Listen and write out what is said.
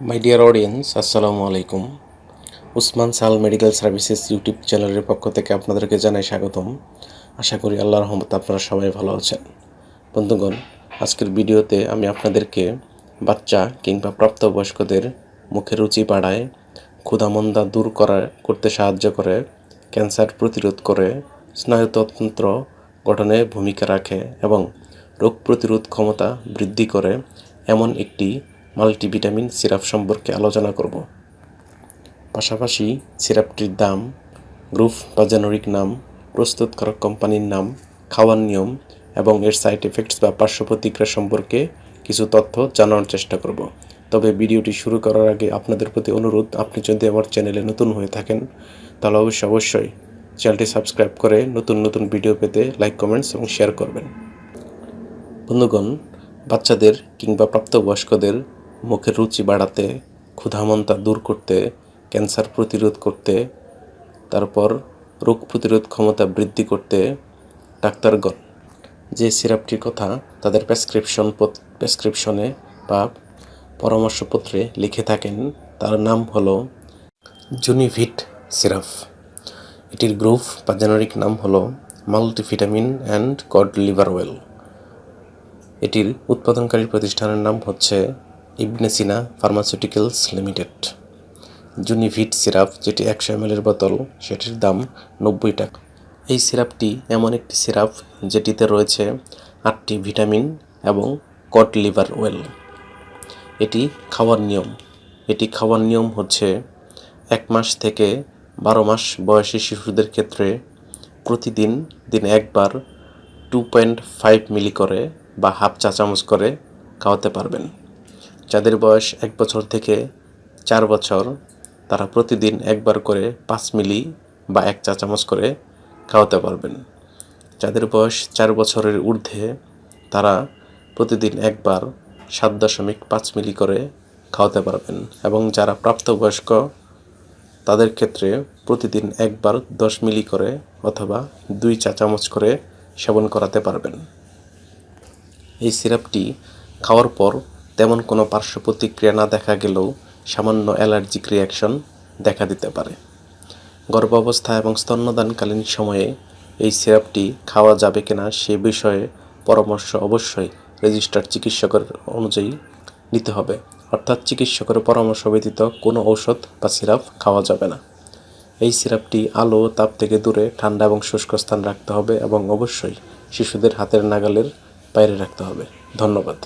My dear audience আসসালামু আলাইকুম উসমান সাল মেডিকেল সার্ভিসেস ইউটিউব চ্যানেলের পক্ষ থেকে আপনাদেরকে জানাই স্বাগতম। আশা করি আল্লাহর রহমত আপনারা সবাই ভালো আছেন। বন্ধুগণ, আজকের ভিডিওতে আমি আপনাদেরকে বাচ্চা কিংবা প্রাপ্তবয়স্কদের মুখে রুচি বাড়ায়, ক্ষুধামন্দা দূর করা, করতে সাহায্য করে, ক্যান্সার প্রতিরোধ করে, স্নায়ুতন্ত্র গঠনে ভূমিকা রাখে এবং রোগ প্রতিরোধ ক্ষমতা বৃদ্ধি করে এমন একটি মাল্টিভিটামিন সিরাপ সম্পর্কে আলোচনা করব। পাশাপাশি সিরাপটির দাম গ্রুপ বা জেনারিক নাম, প্রস্তুতকারক কোম্পানির নাম, খাওয়ার নিয়ম এবং এর সাইড এফেক্টস বা পার্শ্ব প্রতিক্রিয়া সম্পর্কে কিছু তথ্য জানার চেষ্টা করব। তবে ভিডিওটি শুরু করার আগে আপনাদের প্রতি অনুরোধ, আপনি যদি আমার চ্যানেলে নতুন হয়ে থাকেন, তাহলে অবশ্যই অবশ্যই চ্যানেলটি সাবস্ক্রাইব করে নতুন নতুন ভিডিও পেতে লাইক, কমেন্টস এবং শেয়ার করবেন। বন্ধুগণ, বাচ্চাদের কিংবা প্রাপ্তবয়স্কদের মুখের রুচি বাড়াতে, ক্ষুধামন্তা দূর করতে, ক্যান্সার প্রতিরোধ করতে, তারপর রোগ প্রতিরোধ ক্ষমতা বৃদ্ধি করতে ডাক্তারগণ যে সিরাপটির কথা তাদের প্রেসক্রিপশন প্রেসক্রিপশনে বা পরামর্শপত্রে লিখে থাকেন, তার নাম হলো জুনিভিট সিরাপ এটির গ্রুপ বা জেনারিক নাম হলো multivitamin and cod liver oil এটির উৎপাদনকারী প্রতিষ্ঠানের নাম হচ্ছে Ibn Sina pharmaceuticals limited Junivit syrup, যেটি একশো এম বোতল, সেটির দাম নব্বই টাকা। এই সিরাপটি এমন একটি সিরাপ, যেটিতে রয়েছে আটটি ভিটামিন এবং কট লিভার ওয়েল। এটি খাওয়ার নিয়ম। এটি খাওয়ার নিয়ম হচ্ছে এক মাস থেকে বারো মাস বয়সী শিশুদের ক্ষেত্রে প্রতিদিন দিন একবার টু পয়েন্ট ফাইভ মিলি করে বা হাফ চা চামচ করে খাওয়াতে পারবেন। যাদের বয়স এক বছর থেকে চার বছর, তারা প্রতিদিন একবার করে পাঁচ মিলি বা এক চা চামচ করে খাওয়াতে পারবেন। যাদের বয়স চার বছরের ঊর্ধ্বে, তারা প্রতিদিন একবার সাত দশমিক পাঁচ মিলি করে খাওয়াতে পারবেন এবং যারা প্রাপ্তবয়স্ক, তাদের ক্ষেত্রে প্রতিদিন একবার দশ মিলি করে অথবা দুই চা চামচ করে সেবন করাতে পারবেন। এই সিরাপটি খাওয়ার পর তেমন কোনো পার্শ্ব প্রতিক্রিয়া না দেখা গেলেও সামান্য অ্যালার্জিক রিয়াকশন দেখা দিতে পারে। গর্ভাবস্থা এবং স্তন্যদানকালীন সময়ে এই সিরাপটি খাওয়া যাবে কিনা সে বিষয়ে পরামর্শ অবশ্যই রেজিস্টার্ড চিকিৎসকের অনুযায়ী নিতে হবে। অর্থাৎ চিকিৎসকের পরামর্শ ব্যতীত কোনো ঔষধ বা সিরাপ খাওয়া যাবে না। এই সিরাপটি আলো, তাপ থেকে দূরে, ঠান্ডা এবং শুষ্ক স্থান রাখতে হবে এবং অবশ্যই শিশুদের হাতের নাগালের বাইরে রাখতে হবে। ধন্যবাদ।